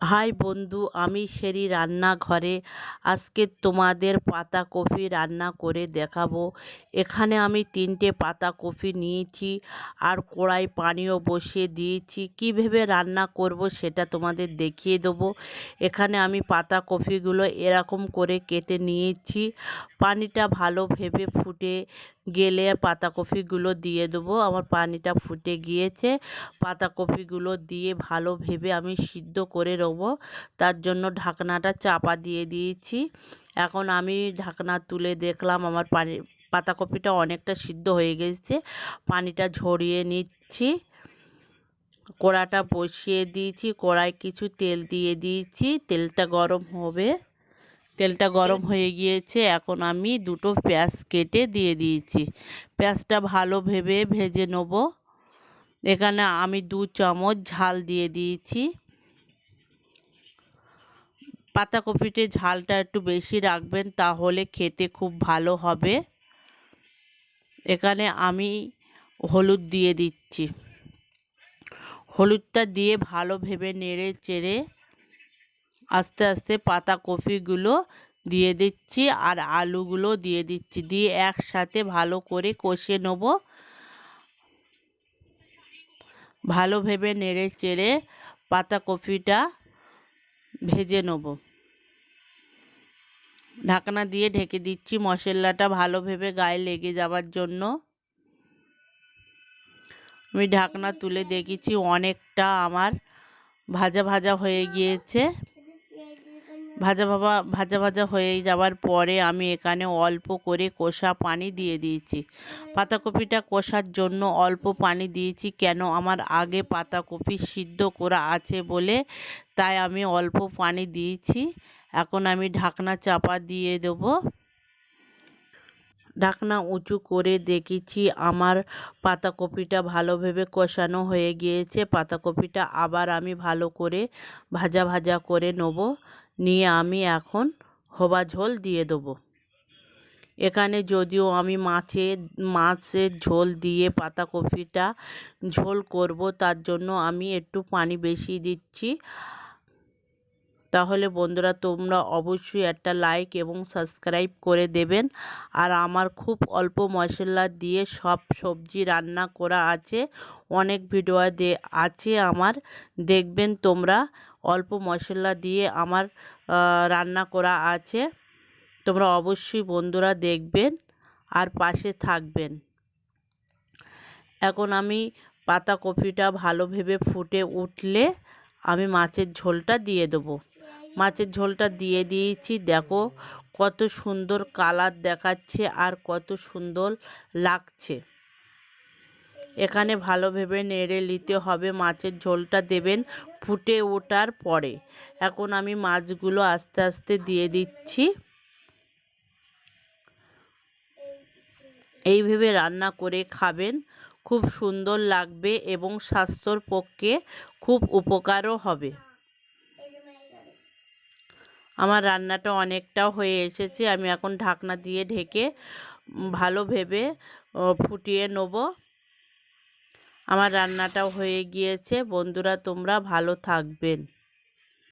High বন্ধু, আমি শেরি রান্নাঘরে। আজকে তোমাদের পাতাকপি রান্না করে দেখাবো। এখানে আমি তিনটে পাতাকপি নিয়েছি আর কড়াই পানিও বসিয়ে দিয়েছি। কীভাবে রান্না করব সেটা তোমাদের দেখিয়ে দেবো। এখানে আমি পাতাকপিগুলো এরকম করে কেটে নিয়েছি। পানিটা ভালো ভেবে ফুটে গেলে পাতাকপিগুলো দিয়ে দেবো। আমার পানিটা ফুটে গিয়েছে। পাতাকপিগুলো দিয়ে ভালো ভেবে আমি সিদ্ধ করে নেব। তার জন্য ঢাকনাটা চাপা দিয়ে দিয়েছি। এখন আমি ঢাকনা তুলে দেখলাম আমার পানি, পাতাকপিটা অনেকটা সিদ্ধ হয়ে গেছে। পানিটা ঝরিয়ে নিচ্ছি। কড়াটা বসিয়ে দিয়েছি। কড়ায় কিছু তেল দিয়ে দিয়েছি। তেলটা গরম হবে। তেলটা গরম হয়ে গিয়েছে, এখন আমি দুটো পেঁয়াজ কেটে দিয়ে দিয়েছি। পেঁয়াজটা ভালো ভেবে ভেজে নেব। এখানে আমি দু চামচ ঝাল দিয়ে দিয়েছি। পাতাকপিতে ঝালটা একটু বেশি রাখবেন, তাহলে খেতে খুব ভালো হবে। এখানে আমি হলুদ দিয়ে দিচ্ছি। হলুদটা দিয়ে ভালো ভেবে নেড়ে চেড়ে আস্তে আস্তে পাতাকপিগুলো দিয়ে দিচ্ছি আর আলুগুলো দিয়ে দিচ্ছি। দিয়ে একসাথে ভালো করে কষে নেব। ভালো ভেবে নেড়ে চেড়ে পাতাকপিটা ভেজে নেব। ঢাকনা দিয়ে ঢেকে দিচ্ছি মশলাটা ভালো ভেবে গায়ে লেগে যাওয়ার জন্য। আমি ঢাকনা তুলে দেখেছি অনেকটা আমার ভাজা ভাজা হয়ে গিয়েছে। ভাজা ভাবা, ভাজা ভাজা হয়ে যাওয়ার পরে আমি এখানে অল্প করে কষা পানি দিয়ে দিয়েছি। পাতাকপিটা কষার জন্য অল্প পানি দিয়েছি কেন আমার আগে পাতাকপি সিদ্ধ করা আছে বলে তাই আমি অল্প পানি দিয়েছি। এখন আমি ঢাকনা চাপা দিয়ে দেবো। ঢাকনা উঁচু করে দেখেছি আমার পাতাকপিটা ভালোভাবে কষানো হয়ে গিয়েছে। পাতাকপিটা আবার আমি ভালো করে ভাজা ভাজা করে নেব। নিয়ে আমি এখন হবা ঝোল দিয়ে দেবো। এখানে যদিও আমি মাছে, মাছের ঝোল দিয়ে পাতাকপিটা ঝোল করব, তার জন্য আমি একটু পানি বেশি দিচ্ছি। তাহলে বন্ধুরা, তোমরা অবশ্যই একটা লাইক এবং সাবস্ক্রাইব করে দেবেন। আর আমার খুব অল্প মশলা দিয়ে সব সবজি রান্না করা আছে, অনেক ভিডিও আছে আমার। দেখবেন তোমরা অল্প মশলা দিয়ে আমার রান্না করা আছে। তোমরা অবশ্যই বন্ধুরা দেখবেন আর পাশে থাকবেন। এখন আমি পাতাকপিটা ভালো ভেবে ফুটে উঠলে আমি মাছের ঝোলটা দিয়ে দেবো। মাছের ঝোলটা দিয়ে দিয়েছি। দেখো কত সুন্দর কালার দেখাচ্ছে আর কত সুন্দর লাগছে। এখানে ভালো ভেবে নেড়ে নিতে হবে। মাছের ঝোলটা দেবেন ফুটে ওঠার পরে। এখন আমি মাছগুলো আস্তে আস্তে দিয়ে দিচ্ছি। এইভাবে রান্না করে খাবেন। খুব সুন্দর লাগবে এবং স্বাস্থ্যর পক্ষে খুব উপকারও হবে। আমার রান্নাটা অনেকটা হয়ে এসেছে। আমি এখন ঢাকনা দিয়ে ঢেকে ভালো ভেবে ফুটিয়ে নেব। আমার রান্নাটাও হয়ে গিয়েছে। বন্ধুরা তোমরা ভালো থাকবেন।